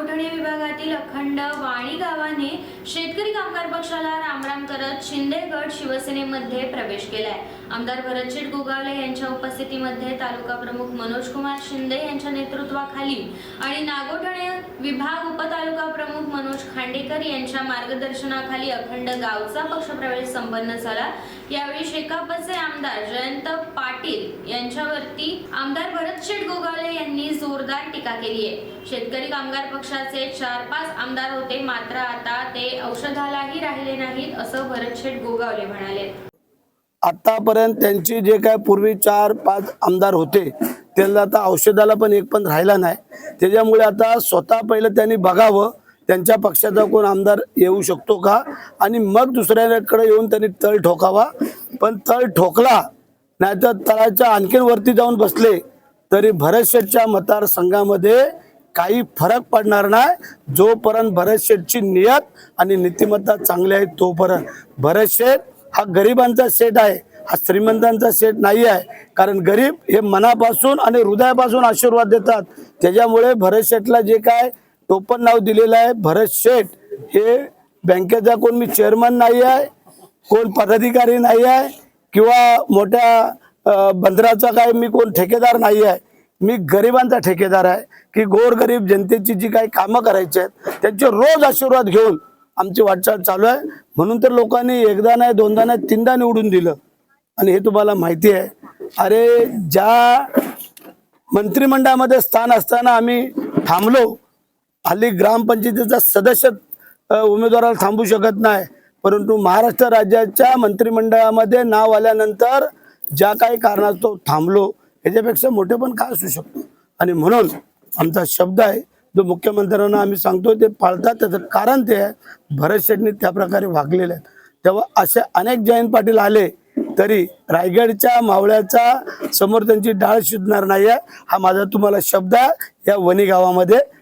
कोठडी विभागातील अखंड वाणी गावाने शेतकरी कामगार पक्षाला रामराम करत शिंदे गट शिवसेनेमध्ये प्रवेश केलाय. आमदार भरतशेठ गोगावले यांच्या उपस्थितीमध्ये तालुका प्रमुख मनोज कुमार शिंदे यांच्या नेतृत्वाखाली आणि नागोठणे विभाग उपतालुका प्रमुख मनोज खांडेकर यांच्या मार्गदर्शनाखाली अखंड गावचा पक्षप्रवेश संपन्न झाला. यावेळी शेकापचे आमदार जयंत पाटील यांच्यावरती आमदार भरतशेठ गोगावले यांनी जोरदार टीका केली आहे. शेतकरी कामगार पक्षाचे चार पाच आमदार होते मात्र आता ते औषधालाही राहिले नाहीत असं भरतशेठ गोगावले म्हणाले. आतापर्यंत त्यांची जे काय पूर्वी चार पाच आमदार होते त्यांना आता औषधाला पण एक पण राहिला नाही. त्याच्यामुळे आता स्वतः पहिलं त्यांनी बघावं त्यांच्या पक्षाचा कोण आमदार येऊ शकतो का? आणि मग दुसऱ्याकडे येऊन त्यांनी तळ ठोकावा. पण तळ ठोकला नाहीतर तळाच्या आणखीन वरती जाऊन बसले तरी भरत शेठच्या मतदारसंघामध्ये काही फरक पडणार नाही. जोपर्यंत भरत शेठची नियत आणि नीतिमत्ता चांगली आहे तोपर्यंत. भरत शेठ हा गरिबांचा सेट आहे हा श्रीमंतांचा सेट नाही आहे. कारण गरीब हे मनापासून आणि हृदयापासून आशीर्वाद देतात. त्याच्यामुळे भरत शेठला जे काय टोपण नाव दिलेलं आहे. भरत शेठ हे बँकेचा कोण मी चेअरमन नाही आहे कोण पदाधिकारी नाही आहे किंवा मोठ्या बंदराचा काय मी कोण ठेकेदार नाही आहे. मी गरिबांचा ठेकेदार आहे की गोरगरीब जनतेची जी काही कामं करायची आहेत त्यांचे रोज आशीर्वाद घेऊन आमची वाटचाल चालू आहे. म्हणून तर लोकांनी एकदा नाही दोनदा नाही तीनदा निवडून दिलं. आणि हे तुम्हाला माहिती आहे. अरे ज्या मंत्रिमंडळामध्ये स्थान असताना आम्ही थांबलो हल्ली ग्रामपंचायतीचा सदस्य उमेदवाराला थांबू शकत नाही. परंतु महाराष्ट्र राज्याच्या मंत्रिमंडळामध्ये नाव आल्यानंतर ज्या काही कारणास्तव थांबलो याच्यापेक्षा मोठे पण काय असू शकतो? आणि म्हणून आमचा शब्द आहे जो मुख्यमंत्र्यांना आम्ही सांगतो ते पाळतात. त्याचं कारण ते आहे भरत शेठनी त्या प्रकारे वागलेले आहेत. तेव्हा असे अनेक जयंत पाटील आले तरी रायगडच्या मावळ्याचा समोर त्यांची डाळ शिजणार नाही आहे हा माझा तुम्हाला शब्द आहे. या वणी गावामध्ये